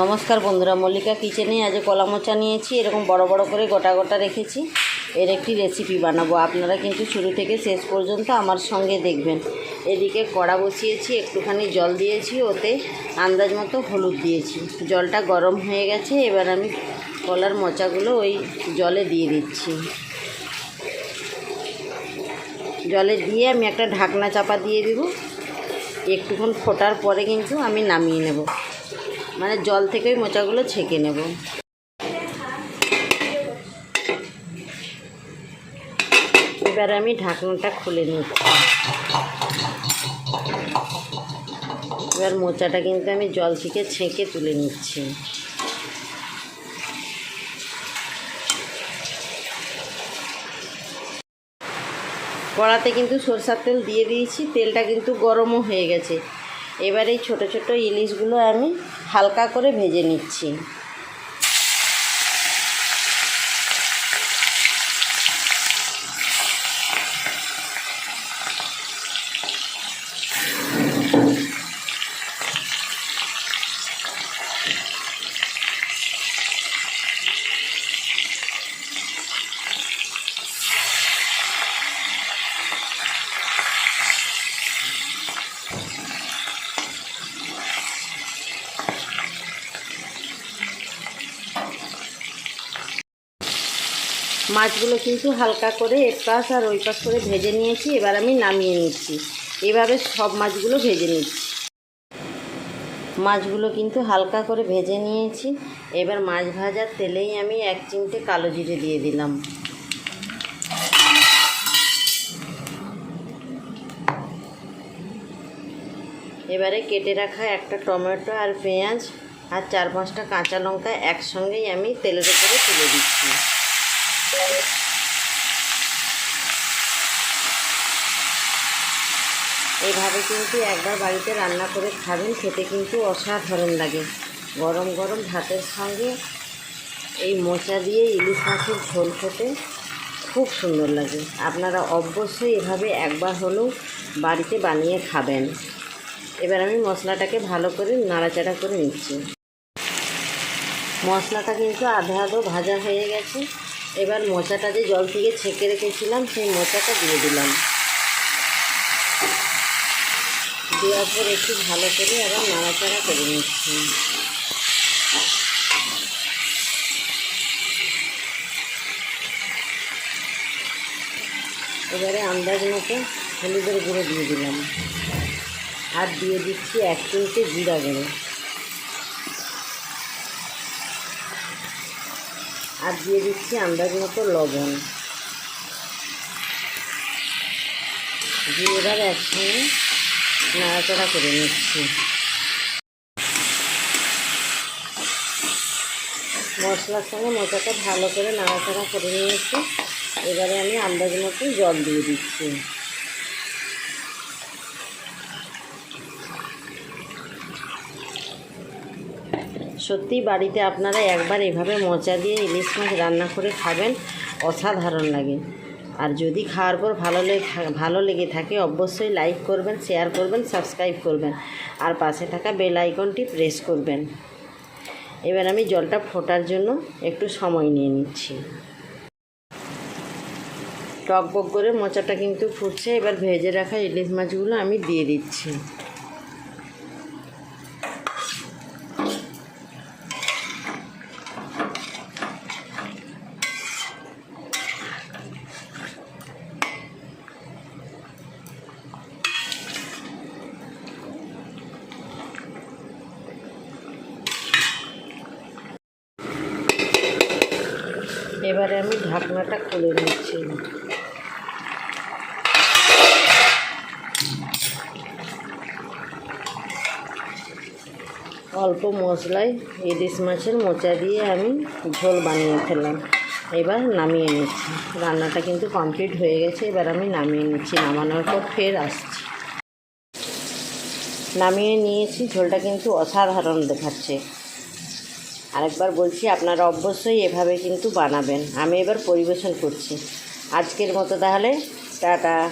নমস্কার বন্ধুরা, মল্লিকা কিচেনে আজ কলা মোচা নিয়েছি। এরকম বড় বড় করে গোটা গোটা রেখেছি। এর একটি রেসিপি বানাবো। আপনারা কিন্তু শুরু থেকে শেষ পর্যন্ত আমার সঙ্গে দেখবেন। এদিকে কড়া বসিয়েছি, একটুখানি জল দিয়েছি, ওতে আন্দাজ মতো হলুদ দিয়েছি। জলটা গরম হয়ে গেছে, এবার আমি কলার মোচাগুলো ওই জলে দিয়ে দিচ্ছি। জলে দিয়ে আমি একটা ঢাকনা চাপা দিয়ে দিব। একটুক্ষণ ফোটার পরে কিন্তু আমি নামিয়ে নেব। মানে জল থেকে ওই মোচাগুলো ছেঁকে নেব। এবার আমি ঢাকনাটা খুলে নিচ্ছি। এবার মোচাটা কিন্তু আমি জল থেকে ছেঁকে তুলে নিচ্ছি। কড়াতে কিন্তু সরষার তেল দিয়ে দিয়েছি, তেলটা কিন্তু গরমও হয়ে গেছে। এবার এই ছোটো ছোটো ইলিশগুলো আমি হালকা করে ভেজে নিচ্ছি। মাছগুলো কিন্তু হালকা করে এক পাশ আর ওই পাশ করে ভেজে নিয়েছি, এবার আমি নামিয়ে নিচ্ছি। এভাবে সব মাছগুলো ভেজে নিচ্ছি। মাছগুলো কিন্তু হালকা করে ভেজে নিয়েছি। এবার মাছ ভাজার তেলেই আমি এক চিমটে কালো জিরে দিয়ে দিলাম। এবারে কেটে রাখা একটা টমেটো আর পেঁয়াজ আর চার পাঁচটা কাঁচা লঙ্কা একসঙ্গেই আমি তেলের উপরে তুলে দিচ্ছি। এইভাবে কিন্তু একবার বাড়িতে রান্না করে খাবেন, খেতে কিন্তু অসাধারণ লাগে। গরম গরম ভাতের সঙ্গে এই মোচা দিয়ে ইলিশ মাছের ঝোল খেতে খুব সুন্দর লাগে। আপনারা অবশ্যই এভাবে একবার হলেও বাড়িতে বানিয়ে খাবেন। এবার আমি মশলাটাকে ভালো করে নাড়াচাড়া করে নিচ্ছি। মশলাটা কিন্তু আধা আধো ভাজা হয়ে গেছে। এবার মোচাটা যে জল থেকে ছেঁকে রেখেছিলাম, সেই মোচাটা দিয়ে দিলাম। দেওয়ার পর একটু ভালো করে আবার নাড়াচাড়া করে নিচ্ছি। এবারে আন্দাজ মতো হলুদের গুঁড়ো দিয়ে দিলাম। আর দিয়ে দিচ্ছি এক চিমটে জিরা গুঁড়ো। আর দিয়ে দিচ্ছি আন্দাজ মতো লবণ। দিয়ে এবার একসঙ্গে নাড়াচাড়া করে নিচ্ছি। মশলার সঙ্গে মোটাটা ভালো করে নাড়াচাড়া করে নিয়েছি। এবারে আমি আন্দাজ মতো জল দিয়ে দিচ্ছি। সত্যি বাড়িতে আপনারা একবার এভাবে মোচা দিয়ে ইলিশ মাছ রান্না করে খাবেন, অসাধারণ লাগে। আর যদি খাওয়ার পর ভালো লেগে ভালো লেগে থাকে, অবশ্যই লাইক করবেন শেয়ার করবেন সাবস্ক্রাইব করবেন। আর পাশে থাকা বেল আইকনটি প্রেস করবেন। এবার আমি জলটা ফোটার জন্য একটু সময় নিয়ে নিচ্ছি। টক বক করে মোচাটা কিন্তু ফুটছে, এবার ভেজে রাখা ইলিশ মাছগুলো আমি দিয়ে দিচ্ছি। এবারে আমি ঢাকনাটা খুলে নিচ্ছি। অল্প মশলায় ইলিশ মাছের মোচা দিয়ে আমি ঝোল বানিয়ে ফেললাম। এবার নামিয়ে নিচ্ছি। রান্নাটা কিন্তু কমপ্লিট হয়ে গেছে, এবার আমি নামিয়ে নিচ্ছি। নামানোর পর ফের আসছি। নামিয়ে নিয়েছি, ঝোলটা কিন্তু অসাধারণ দেখাচ্ছে। আরেকবার বলছি, আপনারা অবশ্যই এভাবে কিন্তু বানাবেন। আমি এবার পরিবেশন করছি। আজকের মতো তাহলে, টাটা।